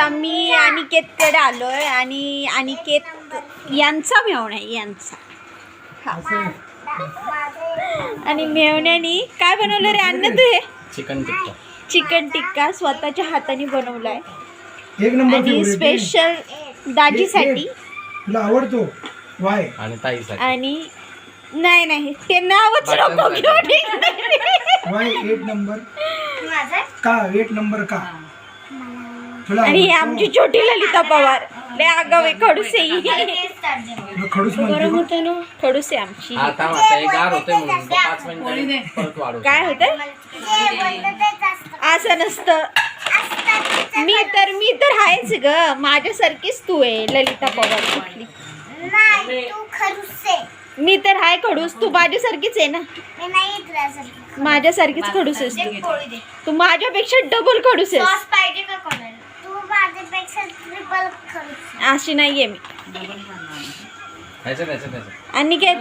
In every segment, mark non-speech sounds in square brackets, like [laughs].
आता मी अनिकेतकडे आलोय आणि अनिकेत यांचा मेवणा आहे यांचा. हा. आणि मेवण्यानी काय बनवलं रे अन्न तू. हे चिकन टिक्का. चिकन टिक्का स्वतःच्या हाताने बनवलाय. एक नंबर आणि आहे. स्पेशल दाजीसाठी. तुला आवडतो? वाय. आणि ताईसाठी. आणि नाही नाही. ते नावच नको साठी. घेऊ ठीक वाय एक नंबर. का एक नंबर का? आणि ही? आमची छोटी ललिता पवार. लय आगाव आहे खडूस आहे. [laughs] ही. खडूस म्हणते? खडूस आहे आमची. आता आता हे गार होते म्हणून. तो पाच मिनिट परत वाढवतो. काय होतं असं नसतं. मी तर मी तर आहेच ग. माझ्यासारखीच तू आहे ललिता पवार. कुठली? मी तर आहे खडूस. तू माझ्यासारखीच आहे ना? माझ्यासारखीच खडूस आहेस तू तू माझ्यापेक्षा डबल खडूस आहेस. पाहिजे का कोणाला? अशी नाहीये मी. आणि काय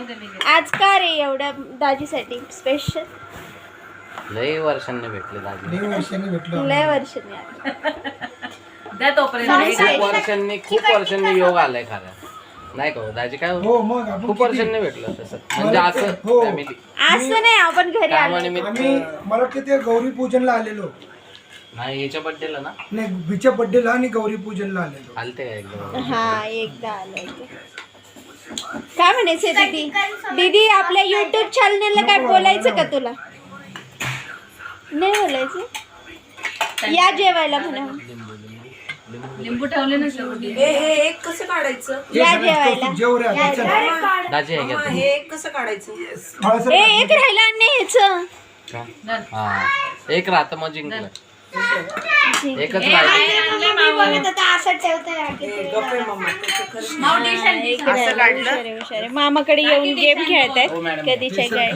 आज का रे एवढ्या दाजीसाठी स्पेशल लय वर्षांनी भेटले दाजी. लय वर्षांनी भेटलो लय वर्षांनी आलं. द्या तोपर्यंत. खूप वर्षांनी खूप वर्षांनी योग आलाय खरा. नाही का हो, दाजी काय हो? हो मग आपण खूप किती- वर्षांनी भेटलं तसं. म्हणजे मला असं हो. फॅमिली असं नाही आपण घरी आलो. कामानिमित्त आम्ही मला वाटतं ते गौरी पूजनला आलेलो. नाही याच्या बड्डेला ना? नाही बीच्या बड्डेला आणि गौरी पूजनला आलेलो. आलते का हा एकदा आलो होतो. काय म्हणायचं दीदी? दीदी आपल्या युट्यूब चॅनलला काय बोलायचं का तुला? नाही बोलायचं? या जेवायला म्हणा. लिंबू ठेवले ना शेवटी. हे हे एक कसं काढायचं? या सगळ्यात जेवायला. कौतुक जेव रे आता, चल. दाजी आहे हा, का हे एक कसं काढायचं? थोडंसं- ए एक राहिला नाही ह्याचं. का? हा. एक राहतं मग जिंकलं. एकच हे. मामाकडे येऊन गेम खेळत हो. आहेत कधीच्या काय?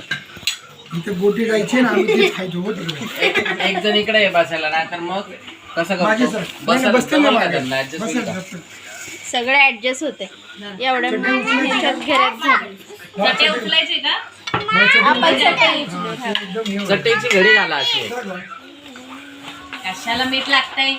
इथे गोटी गायची ना आम्ही हो एक जण इकडे आहे बसायला नाही तर मग कसं करतो? ना. सगळं ऍडजस्ट होते. एवढ्या घरात झालं. आपण हे. चटईची घाला अशी. चल, कशाला मीठ लागतंय?